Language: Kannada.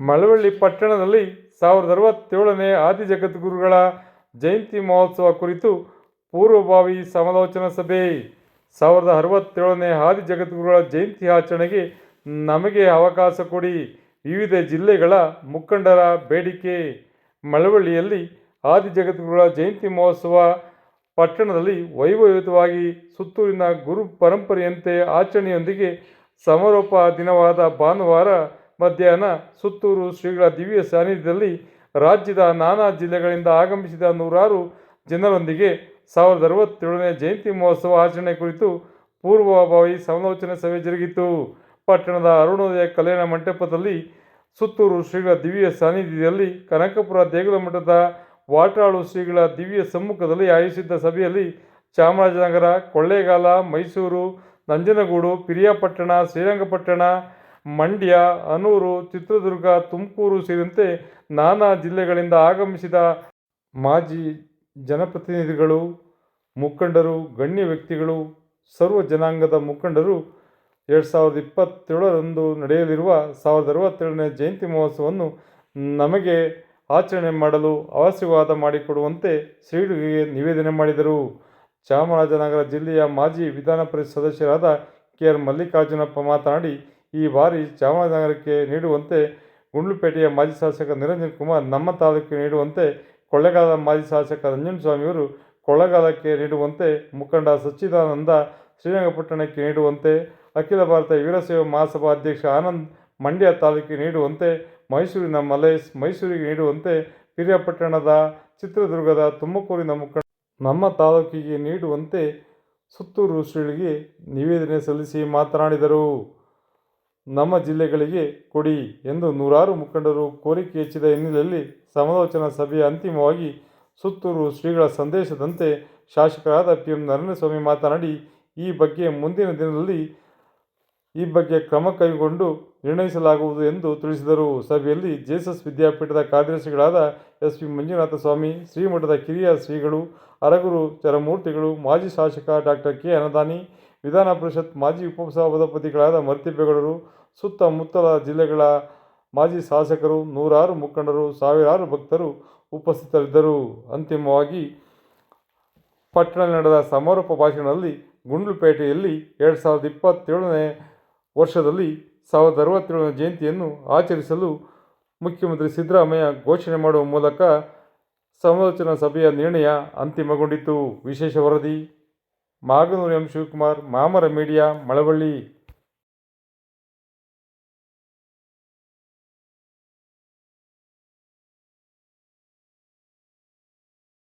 ಮಳವಳ್ಳಿ ಪಟ್ಟಣದಲ್ಲಿ ಸಾವಿರದ ಅರವತ್ತೇಳನೇ ಆದಿ ಜಗದ್ಗುರುಗಳ ಜಯಂತಿ ಮಹೋತ್ಸವ ಕುರಿತು ಪೂರ್ವಭಾವಿ ಸಮಾಲೋಚನಾ ಸಭೆ. ಸಾವಿರದ ಅರವತ್ತೇಳನೇ ಆದಿ ಜಗದ್ಗುರುಗಳ ಜಯಂತಿ ಆಚರಣೆಗೆ ನಮಗೆ ಅವಕಾಶ ಕೊಡಿ. ವಿವಿಧ ಜಿಲ್ಲೆಗಳ ಮುಖಂಡರ ಬೇಡಿಕೆ. ಮಳವಳ್ಳಿಯಲ್ಲಿ ಆದಿ ಜಗದ್ಗುರುಗಳ ಜಯಂತಿ ಮಹೋತ್ಸವ ಪಟ್ಟಣದಲ್ಲಿ ವೈಭವಯುತವಾಗಿ ಸುತ್ತೂರಿನ ಗುರು ಪರಂಪರೆಯಂತೆ ಆಚರಣೆಯೊಂದಿಗೆ ಸಮಾರೋಪ ದಿನವಾದ ಭಾನುವಾರ ಮಧ್ಯಾಹ್ನ ಸುತ್ತೂರು ಶ್ರೀಗಳ ದಿವ್ಯ ಸಾನ್ನಿಧ್ಯದಲ್ಲಿ ರಾಜ್ಯದ ನಾನಾ ಜಿಲ್ಲೆಗಳಿಂದ ಆಗಮಿಸಿದ ನೂರಾರು ಜನರೊಂದಿಗೆ ಸಾವಿರದ ಅರವತ್ತೇಳನೇ ಜಯಂತಿ ಮಹೋತ್ಸವ ಆಚರಣೆ ಕುರಿತು ಪೂರ್ವಭಾವಿ ಸಮಾಲೋಚನೆ ಸಭೆ ಜರುಗಿತು. ಪಟ್ಟಣದ ಅರುಣೋದಯ ಕಲ್ಯಾಣ ಮಂಟಪದಲ್ಲಿ ಸುತ್ತೂರು ಶ್ರೀಗಳ ದಿವ್ಯ ಸಾನ್ನಿಧ್ಯದಲ್ಲಿ ಕನಕಪುರ ದೇಗುಲ ಮಠದ ವಾಟಾಳು ಶ್ರೀಗಳ ದಿವ್ಯ ಸಮ್ಮುಖದಲ್ಲಿ ಆಯೋಜಿಸಿದ್ದ ಸಭೆಯಲ್ಲಿ ಚಾಮರಾಜನಗರ, ಕೊಳ್ಳೇಗಾಲ, ಮೈಸೂರು, ನಂಜನಗೂಡು, ಪಿರಿಯಾಪಟ್ಟಣ, ಶ್ರೀರಂಗಪಟ್ಟಣ ಮಂಡ್ಯ, ಅನೂರು, ಚಿತ್ರದುರ್ಗ, ತುಮಕೂರು ಸೇರಿದಂತೆ ನಾನಾ ಜಿಲ್ಲೆಗಳಿಂದ ಆಗಮಿಸಿದ ಮಾಜಿ ಜನಪ್ರತಿನಿಧಿಗಳು, ಮುಖಂಡರು, ಗಣ್ಯ ವ್ಯಕ್ತಿಗಳು, ಸರ್ವ ಜನಾಂಗದ ಮುಖಂಡರು ಎರಡು ಸಾವಿರದ ಇಪ್ಪತ್ತೇಳರಂದು ನಡೆಯಲಿರುವ ಸಾವಿರದ ಅರವತ್ತೇಳನೇ ಜಯಂತಿ ಮಹೋತ್ಸವವನ್ನು ನಮಗೆ ಆಚರಣೆ ಮಾಡಲು ಅವಶ್ಯವಾದ ಮಾಡಿಕೊಡುವಂತೆ ಶ್ರೀಗಳಿಗೆ ನಿವೇದನೆ ಮಾಡಿದರು. ಚಾಮರಾಜನಗರ ಜಿಲ್ಲೆಯ ಮಾಜಿ ವಿಧಾನ ಪರಿಷತ್ ಸದಸ್ಯರಾದ ಕೆ ಆರ್ ಮಲ್ಲಿಕಾರ್ಜುನಪ್ಪ ಮಾತನಾಡಿ ಈ ಬಾರಿ ಚಾಮರಾಜನಗರಕ್ಕೆ ನೀಡುವಂತೆ ಗುಂಡ್ಲುಪೇಟೆಯ ಮಾಜಿ ಶಾಸಕ ನಿರಂಜನ್ ಕುಮಾರ್ ನಮ್ಮ ತಾಲೂಕಿಗೆ ನೀಡುವಂತೆ ಕೊಳ್ಳೇಗಾಲದ ಮಾಜಿ ಶಾಸಕ ನಂಜನಸ್ವಾಮಿಯವರು ಕೊಳ್ಳೇಗಾಲಕ್ಕೆ ನೀಡುವಂತೆ ಮುಖಂಡ ಸಚ್ಚಿದಾನಂದ ಶ್ರೀರಂಗಪಟ್ಟಣಕ್ಕೆ ನೀಡುವಂತೆ ಅಖಿಲ ಭಾರತ ವೀರಶೈವ ಮಹಾಸಭಾ ಅಧ್ಯಕ್ಷ ಆನಂದ್ ಮಂಡ್ಯ ತಾಲೂಕಿಗೆ ನೀಡುವಂತೆ ಮೈಸೂರಿನ ಮಲೇಶ್ ಮೈಸೂರಿಗೆ ನೀಡುವಂತೆ ಪಿರಿಯಾಪಟ್ಟಣದ ಚಿತ್ರದುರ್ಗದ ತುಮಕೂರಿನ ಮುಖಂಡ ನಮ್ಮ ತಾಲೂಕಿಗೆ ನೀಡುವಂತೆ ಸುತ್ತೂರು ಶ್ರೀಗಳಿಗೆ ನಿವೇದನೆ ಸಲ್ಲಿಸಿ ಮಾತನಾಡಿದರು. ನಮ್ಮ ಜಿಲ್ಲೆಗಳಿಗೆ ಕೊಡಿ ಎಂದು ನೂರಾರು ಮುಖಂಡರು ಕೋರಿಕೆ ಹೆಚ್ಚಿದ ಹಿನ್ನೆಲೆಯಲ್ಲಿ ಸಮಾಲೋಚನಾ ಸಭೆಯ ಅಂತಿಮವಾಗಿ ಸುತ್ತೂರು ಶ್ರೀಗಳ ಸಂದೇಶದಂತೆ ಶಾಸಕರಾದ ಪಿ ಎಂ ನರೇಂದ್ರಸ್ವಾಮಿ ಮಾತನಾಡಿ, ಈ ಬಗ್ಗೆ ಮುಂದಿನ ದಿನದಲ್ಲಿ ಈ ಬಗ್ಗೆ ಕ್ರಮ ಕೈಗೊಂಡು ನಿರ್ಣಯಿಸಲಾಗುವುದು ಎಂದು ತಿಳಿಸಿದರು. ಸಭೆಯಲ್ಲಿ ಜೆಎಸ್ಎಸ್ ವಿದ್ಯಾಪೀಠದ ಕಾರ್ಯದರ್ಶಿಗಳಾದ ಎಸ್ ಪಿ ಮಂಜುನಾಥ ಸ್ವಾಮಿ ಶ್ರೀಮಠದ ಕಿರಿಯ ಶ್ರೀಗಳು, ಅರಗುರು ಚರಮೂರ್ತಿಗಳು, ಮಾಜಿ ಶಾಸಕ ಡಾಕ್ಟರ್ ಕೆ ಅನದಾನಿ, ವಿಧಾನ ಪರಿಷತ್ ಮಾಜಿ ಉಪಸಭಾಪತಿಗಳಾದ ಮರ್ತಿಪ್ಪೇಗೌಡರು ಸುತ್ತಮುತ್ತಲ ಜಿಲ್ಲೆಗಳ ಮಾಜಿ ಶಾಸಕರು, ನೂರಾರು ಮುಖಂಡರು, ಸಾವಿರಾರು ಭಕ್ತರು ಉಪಸ್ಥಿತರಿದ್ದರು. ಅಂತಿಮವಾಗಿ, ಪಟ್ಟಣದಲ್ಲಿ ನಡೆದ ಸಮಾರೋಪ ಭಾಷಣದಲ್ಲಿ ಗುಂಡ್ಲುಪೇಟೆಯಲ್ಲಿ ಎರಡು ಸಾವಿರದ ಇಪ್ಪತ್ತೇಳನೇ ವರ್ಷದಲ್ಲಿ ಸಾವಿರದ ಅರವತ್ತೇಳನೇ ಜಯಂತಿಯನ್ನು ಆಚರಿಸಲು ಮುಖ್ಯಮಂತ್ರಿ ಸಿದ್ದರಾಮಯ್ಯ ಘೋಷಣೆ ಮಾಡುವ ಮೂಲಕ ಸಮಾಲೋಚನಾ ಸಭೆಯ ನಿರ್ಣಯ ಅಂತಿಮಗೊಂಡಿತು ವಿಶೇಷ ವರದಿ, ಮಾಗನೂರು ಎಂ. ಶಿವಕುಮಾರ್, ಮಾಮರ ಮೀಡಿಯಾ, ಮಳವಳ್ಳಿ.